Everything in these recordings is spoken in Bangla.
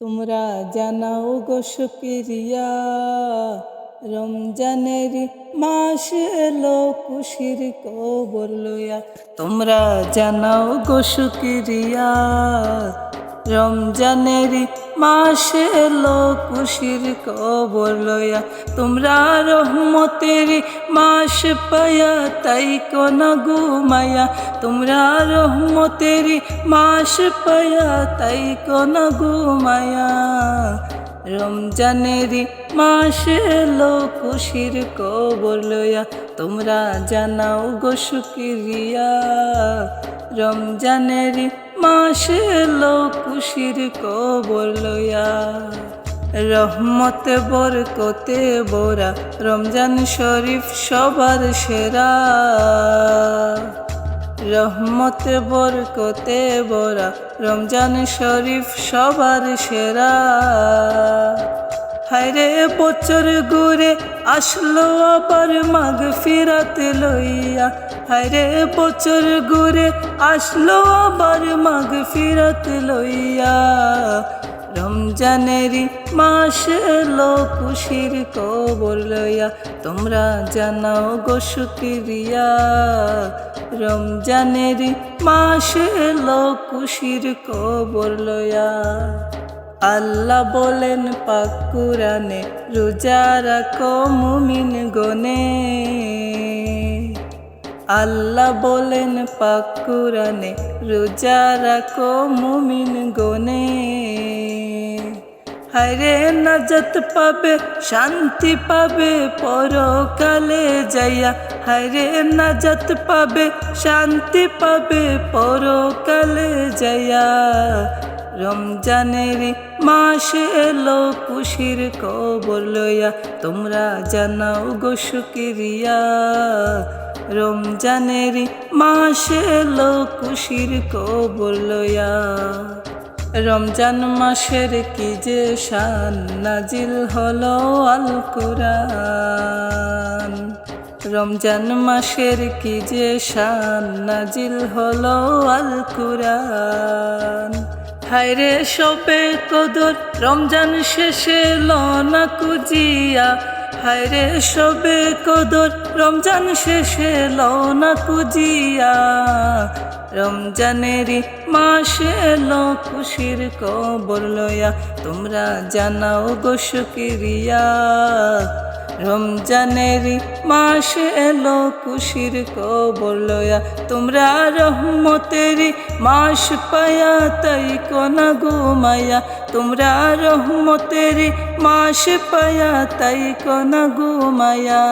তোমরা জানাও গো শুক্রিয়া রমজানের মাস এলো খুশির কবর লইয়া। তোমরা জানাও গো রমজানের মাস এলো খুশির কবর লইয়া তোমরা রহমতের মাস পায়া, তাই কোন ঘুমায়া তোমরা রহমতের মাস পায়া, তাই কোন ঘুমায়া রমজানের মাস খুশির কবর লইয়া তোমরা জানাও গো শুক্রিয়া। রমজানের মাস খুশির কবর রহমত রহমতে বরকতে বোরা রমজান শরীফ সবার সেরা। রহমতে বরকতে বোরা রমজান শরীফ সবার সেরা। হায়রে বছর ঘুরে আসলো আবার মাঘ ফিরাতে লইয়া। হায়রে বছর ঘুরে আসলো আবার মাঘ ফিরাতে লইয়া। রমজানেরই মাস এলো খুশির কবর লইয়া, তোমরা জানাও গো শুক্রিয়া। রমজানেরই মাস এলো খুশির কবর লইয়া। আল্লাহ বলেন, পাক কুরানে রোজা রাখো মুমিন গনে। আল্লাহ বলেন, পাক কুরানে রোজা রাখো মুমিন গনে। হায়রে নাজত পাবে, শান্তি পাবে, পরকালে যাইয়া হায়রে নাজত পাবে, শান্তি পাবে, পরকালে যাইয়া রমজানের মাস এলো খুশির কবর লইয়া। তোমরা জানাও গো শুক্রিয়া। রমজানের মাস এলো খুশির কবর লইয়া। রমজান মাসের কি যে শান নাজিল হলো আল কুরআন রমজান মাসের কি যে শান নাজিল হলো আল কুরআন হায়রে সবে কদর, রমজান শেষে লনা কুজিয়া। হায়রে সবে কদর, রমজান শেষে লনা কুজিয়া। রমজানেরই মাসে এলো খুশির কবর লয়া, তোমরা জানাও গো শুক্রিয়া। রমজানেরই মাসে এলো খুশির কবর লয়া। তোমরা রহমতেরই মাস পায়া, তাই কোনা ঘুমায়া তোমরা রহমতেরই মাস পায়া, তাই কোনা ঘুমায়া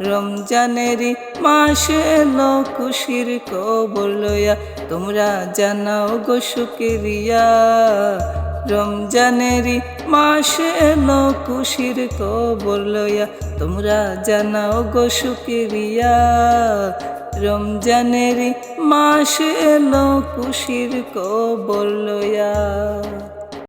রমজানেরই মাসে এলো খুশির কবর লয়া। তোমরা জানাও গো শুক্রিয়া। রমজানেরই মাসে এলো খুশির কবর লয়া তোমরা জানাও গো সুকিরিয়া। রমজানেরই মাসে এলো খুশির কবর লয়া